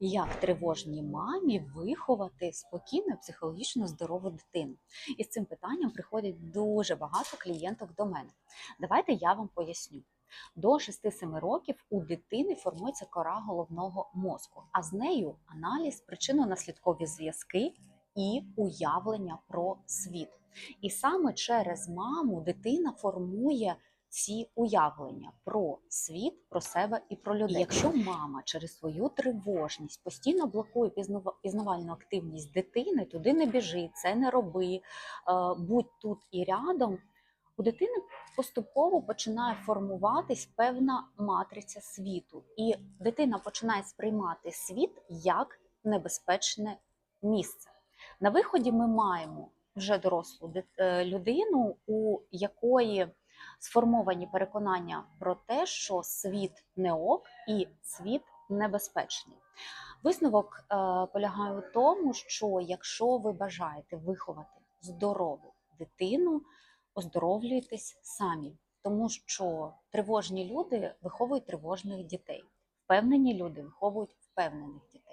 як тривожній мамі виховати спокійну, психологічно здорову дитину. І з цим питанням приходять дуже багато клієнток до мене. Давайте я вам поясню. До 6-7 років у дитини формується кора головного мозку, а з нею аналіз, причинно-наслідкові зв'язки і уявлення про світ. І саме через маму дитина формує ці уявлення про світ, про себе і про людей. І якщо мама через свою тривожність постійно блокує пізнава- пізнавальну активність дитини, туди не біжи, це не роби, е, будь тут і рядом, у дитини поступово починає формуватись певна матриця світу, і дитина починає сприймати світ як небезпечне місце. На виході ми маємо вже дорослу е, людину, у якої сформовані переконання про те, що світ не ок і світ небезпечний. Висновок е, полягає у тому, що якщо ви бажаєте виховати здорову дитину, оздоровлюйтесь самі, тому що тривожні люди виховують тривожних дітей, впевнені люди виховують впевнених дітей.